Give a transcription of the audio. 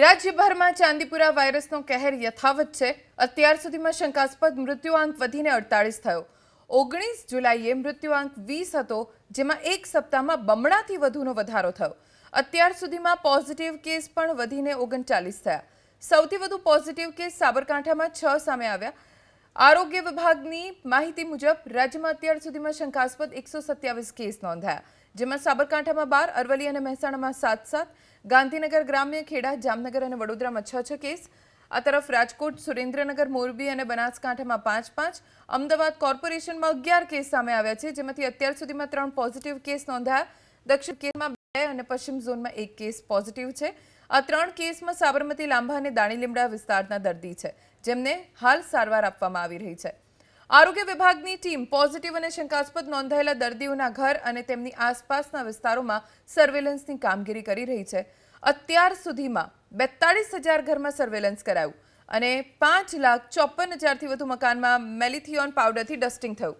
રાજ્યભરમાં ચાંદીપુરા વાયરસનો કહેર યથાવત છે. અત્યાર સુધીમાં શંકાસ્પદ મૃત્યુઆંક વધીને અડતાળીસ થયો. ઓગણીસ જુલાઈએ મૃત્યુઆંક વીસ હતો, જેમાં એક સપ્તાહમાં બમણાથી વધુનો વધારો થયો. અત્યાર સુધીમાં પોઝિટિવ કેસ પણ વધીને ઓગણચાલીસ થયા. સૌથી વધુ પોઝિટિવ કેસ સાબરકાંઠામાં છ સામે આવ્યા. આરોગ્ય વિભાગની માહિતી મુજબ રાજ્યમાં અત્યાર સુધીમાં શંકાસ્પદ એકસો સત્યાવીસ કેસ નોંધાયા. જેમાં સાબરકાંઠામાં બાર અરવલી અને મહેસાણામાં સાત સાત ગાંધીનગર ગ્રામ્ય ખેડા, જામનગર અને વડોદરામાં છ છ કેસ. આ તરફ રાજકોટ, સુરેન્દ્રનગર, મોરબી અને બનાસકાંઠામાં પાંચ પાંચ અમદાવાદ કોર્પોરેશનમાં અગિયાર કેસ સામે આવ્યા છે, જેમાંથી અત્યાર સુધીમાં ત્રણ પોઝિટિવ કેસ નોંધાયા. દક્ષિણ કેસમાં બે અને પશ્ચિમ ઝોનમાં એક કેસ પોઝિટિવ છે. આ ત્રણ કેસમાં સાબરમતી, લાંબા અને દાણીલીમડા વિસ્તારના દર્દી છે, જેમને હાલ સારવાર આપવામાં આવી રહી છે. આરોગ્ય વિભાગની ટીમ પોઝિટિવ અને શંકાસ્પદ નોંધાયેલા દર્દીઓના ઘર અને તેમની આસપાસના વિસ્તારોમાં સર્વેલન્સની કામગીરી કરી રહી છે. અત્યાર સુધીમાં બેતાળીસ હજાર ઘરમાં સર્વેલન્સ કરાયું અને પાંચ લાખ ચોપન હજારથી વધુ મકાનમાં મેલિથિયોન પાવડરથી ડસ્ટિંગ થયું.